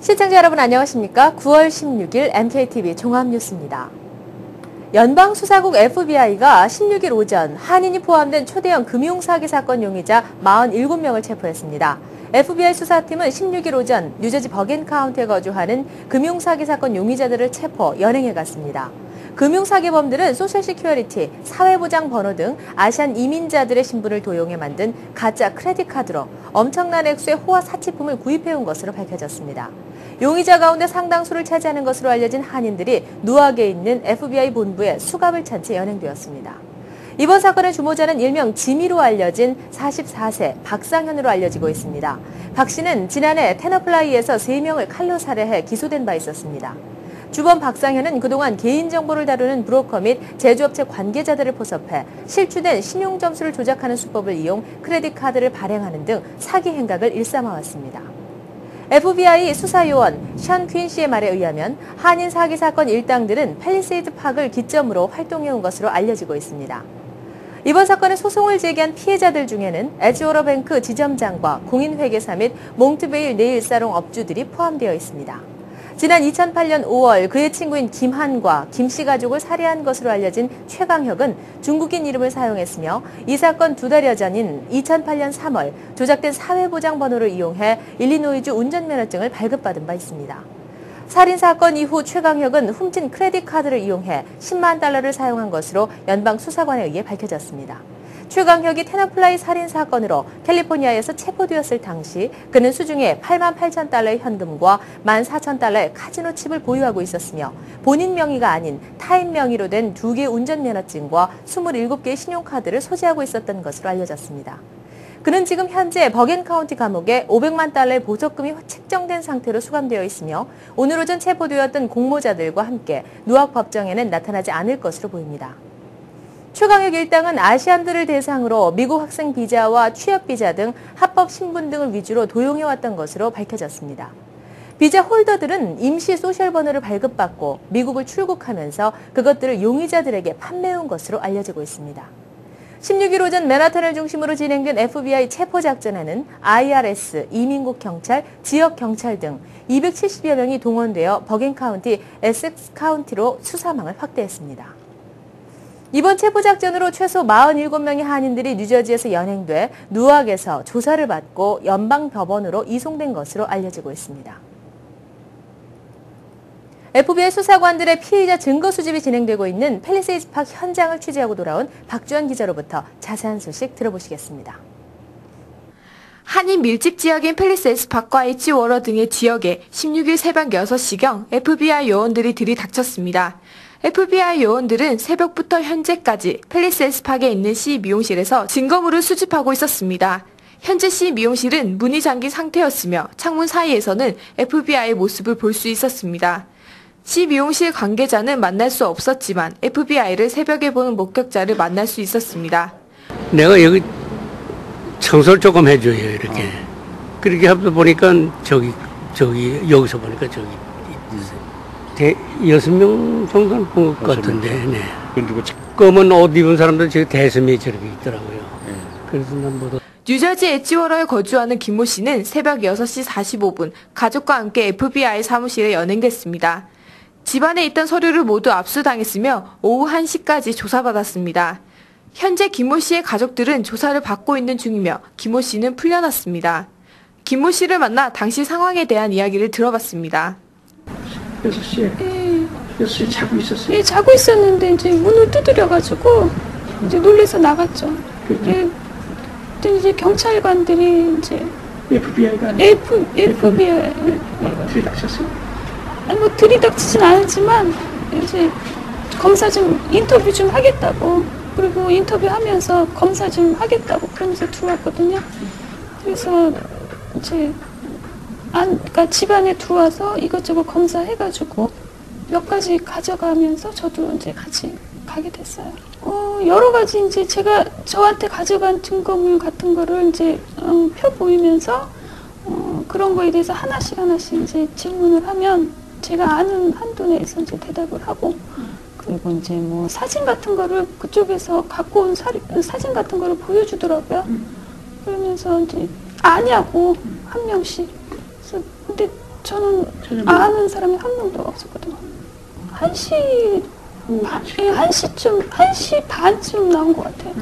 시청자 여러분 안녕하십니까? 9월 16일 MKTV 종합뉴스입니다. 연방수사국 FBI가 16일 오전 한인이 포함된 초대형 금융사기 사건 용의자 47명을 체포했습니다. FBI 수사팀은 16일 오전 뉴저지 버겐 카운티에 거주하는 금융사기 사건 용의자들을 체포, 연행해 갔습니다. 금융사기범들은 소셜시큐리티, 사회보장 번호 등 아시안 이민자들의 신분을 도용해 만든 가짜 크레딧 카드로 엄청난 액수의 호화 사치품을 구입해온 것으로 밝혀졌습니다. 용의자 가운데 상당수를 차지하는 것으로 알려진 한인들이 누악에 있는 FBI 본부에 수갑을 찬 채 연행되었습니다. 이번 사건의 주모자는 일명 지미로 알려진 44세 박상현으로 알려지고 있습니다. 박 씨는 지난해 테너플라이에서 3명을 칼로 살해해 기소된 바 있었습니다. 주범 박상현은 그동안 개인정보를 다루는 브로커 및 제조업체 관계자들을 포섭해 실추된 신용점수를 조작하는 수법을 이용 크레딧 카드를 발행하는 등 사기 행각을 일삼아왔습니다. FBI 수사요원 션 퀸시의 말에 의하면 한인 사기 사건 일당들은 팰리세이드 파크를 기점으로 활동해온 것으로 알려지고 있습니다. 이번 사건에 소송을 제기한 피해자들 중에는 에지오러뱅크 지점장과 공인회계사 및 몽트베일 네일 사롱 업주들이 포함되어 있습니다. 지난 2008년 5월 그의 친구인 김한과 김씨 가족을 살해한 것으로 알려진 최강혁은 중국인 이름을 사용했으며 이 사건 두 달여 전인 2008년 3월 조작된 사회보장 번호를 이용해 일리노이주 운전면허증을 발급받은 바 있습니다. 살인 사건 이후 최강혁은 훔친 크레딧 카드를 이용해 10만 달러를 사용한 것으로 연방 수사관에 의해 밝혀졌습니다. 최강혁이 테너플라이 살인 사건으로 캘리포니아에서 체포되었을 당시 그는 수중에 8만 8천 달러의 현금과 1만 4천 달러의 카지노 칩을 보유하고 있었으며 본인 명의가 아닌 타인 명의로 된두 개의 운전면허증과 27개의 신용카드를 소지하고 있었던 것으로 알려졌습니다. 그는 지금 현재 버겐 카운티 감옥에 500만 달러의 보석금이 책정된 상태로 수감되어 있으며 오늘 오전 체포되었던 공모자들과 함께 누악 법정에는 나타나지 않을 것으로 보입니다. 최강혁 일당은 아시안들을 대상으로 미국 학생 비자와 취업 비자 등 합법 신분 등을 위주로 도용해왔던 것으로 밝혀졌습니다. 비자 홀더들은 임시 소셜 번호를 발급받고 미국을 출국하면서 그것들을 용의자들에게 판매해온 것으로 알려지고 있습니다. 16일 오전 맨하탄을 중심으로 진행된 FBI 체포작전에는 IRS, 이민국 경찰, 지역 경찰 등 270여 명이 동원되어 버겐 카운티, 에섹스 카운티로 수사망을 확대했습니다. 이번 체포 작전으로 최소 47명의 한인들이 뉴저지에서 연행돼 누악에서 조사를 받고 연방 법원으로 이송된 것으로 알려지고 있습니다. FBI 수사관들의 피의자 증거 수집이 진행되고 있는 팰리세이즈 파크 현장을 취재하고 돌아온 박주현 기자로부터 자세한 소식 들어보시겠습니다. 한인 밀집 지역인 팰리세이즈 파크와 H워러 등의 지역에 16일 새벽 6시경 FBI 요원들이 들이닥쳤습니다. FBI 요원들은 새벽부터 현재까지 팰리세스 팍에 있는 C 미용실에서 증거물을 수집하고 있었습니다. 현재 C 미용실은 문이 잠긴 상태였으며 창문 사이에서는 FBI의 모습을 볼 수 있었습니다. C 미용실 관계자는 만날 수 없었지만 FBI를 새벽에 보는 목격자를 만날 수 있었습니다. 내가 여기 청소를 조금 해줘요 이렇게. 어. 그렇게 하다 보니까 저기 저기 여기서 보니까 저기 대, 여섯 명 정도는 본 것 같은데, 네. 그리고 검은 옷 입은 사람들 지금 대섬이 저렇게 있더라고요. 네. 그래서 난 뭐. 뉴저지 엣지워러에 거주하는 김모 씨는 새벽 6시 45분 가족과 함께 FBI 사무실에 연행됐습니다. 집안에 있던 서류를 모두 압수당했으며 오후 1시까지 조사받았습니다. 현재 김모 씨의 가족들은 조사를 받고 있는 중이며 김모 씨는 풀려났습니다. 김모 씨를 만나 당시 상황에 대한 이야기를 들어봤습니다. 6시에? 예. 6시에 자고 있었어요? 예, 자고 있었는데 이제 문을 두드려가지고 이제 놀래서 나갔죠. 예. 이제 경찰관들이 이제 FBI가 F, FBI 들이닥쳤어요? 아니 뭐 들이닥치진 않았지만 이제 검사 좀 인터뷰 좀 하겠다고 그리고 인터뷰하면서 검사 좀 하겠다고 그러면서 들어왔거든요. 그래서 이제 안, 그러니까 집안에 들어와서 이것저것 검사해가지고 몇 가지 가져가면서 저도 이제 같이 가게 됐어요. 어, 여러 가지 이제 제가 저한테 가져간 증거물 같은 거를 이제 어, 펴 보이면서 어, 그런 거에 대해서 하나씩 하나씩 이제 질문을 하면 제가 아는 한도 내에서 이제 대답을 하고 그리고 이제 뭐 사진 같은 거를 그쪽에서 갖고 온 사, 사진 같은 거를 보여주더라고요. 그러면서 이제 아냐고 한 명씩 저는 아는 사람이 한 명도 없었거든요. 1시 반, 예, 1시쯤, 1시 반쯤 나온 것 같아요.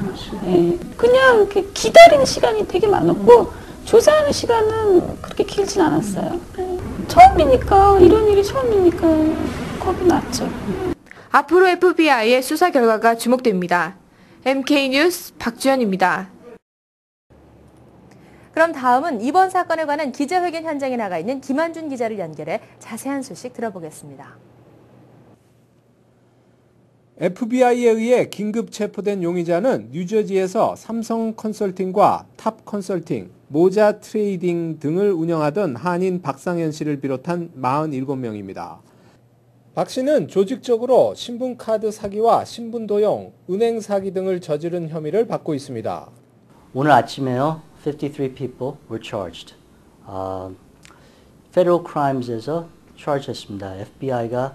예. 그냥 이렇게 기다리는 시간이 되게 많았고, 조사하는 시간은 그렇게 길진 않았어요. 예. 처음이니까, 이런 일이 처음이니까 겁이 났죠. 앞으로 FBI의 수사 결과가 주목됩니다. MK 뉴스 박주연입니다. 그럼 다음은 이번 사건에 관한 기자회견 현장에 나가 있는 김한준 기자를 연결해 자세한 소식 들어보겠습니다. FBI에 의해 긴급 체포된 용의자는 뉴저지에서 삼성 컨설팅과 탑 컨설팅, 모자 트레이딩 등을 운영하던 한인 박상현 씨를 비롯한 47명입니다. 박 씨는 조직적으로 신분카드 사기와 신분 도용, 은행 사기 등을 저지른 혐의를 받고 있습니다. 오늘 아침에요, 53 people were charged. 아, federal crimes에서 charge 했습니다. FBI가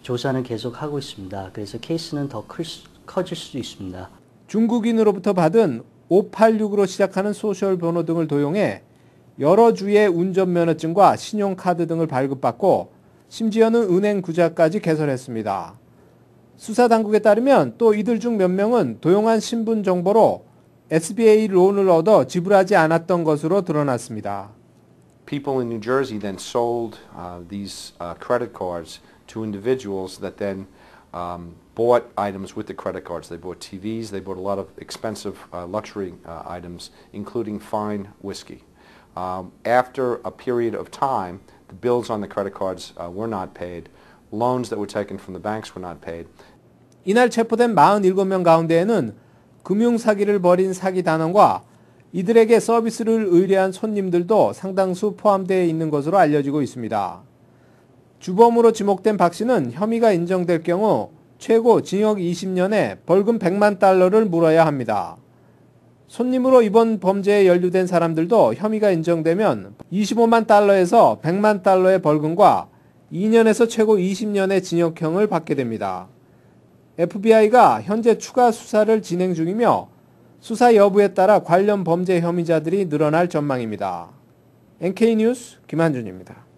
조사는 계속 하고 있습니다. 그래서 케이스는 더 클, 수- 커질 수도 있습니다. 중국인으로부터 받은 586으로 시작하는 소셜 번호 등을 도용해 여러 주의 운전면허증과 신용카드 등을 발급받고 심지어는 은행 구자까지 개설했습니다. 수사 당국에 따르면 또 이들 중 몇 명은 도용한 신분 정보로 SBA 론을 얻어 지불하지 않았던 것으로 드러났습니다. people in New Jersey then sold uh, these uh, credit cards to individuals that then um, bought items with the credit cards. They bought TVs, they bought a lot of expensive uh, luxury uh, items, including fine whiskey. Um, after a period of time, the bills on the credit cards uh, were not paid, loans that were taken from the banks were not paid, 이날 체포된 47명 가운데에는 금융 사기를 벌인 사기 단원과 이들에게 서비스를 의뢰한 손님들도 상당수 포함되어 있는 것으로 알려지고 있습니다. 주범으로 지목된 박 씨는 혐의가 인정될 경우 최고 징역 20년에 벌금 100만 달러를 물어야 합니다. 손님으로 이번 범죄에 연루된 사람들도 혐의가 인정되면 25만 달러에서 100만 달러의 벌금과 2년에서 최고 20년의 징역형을 받게 됩니다. FBI가 현재 추가 수사를 진행 중이며 수사 여부에 따라 관련 범죄 혐의자들이 늘어날 전망입니다. NK뉴스 김한준입니다.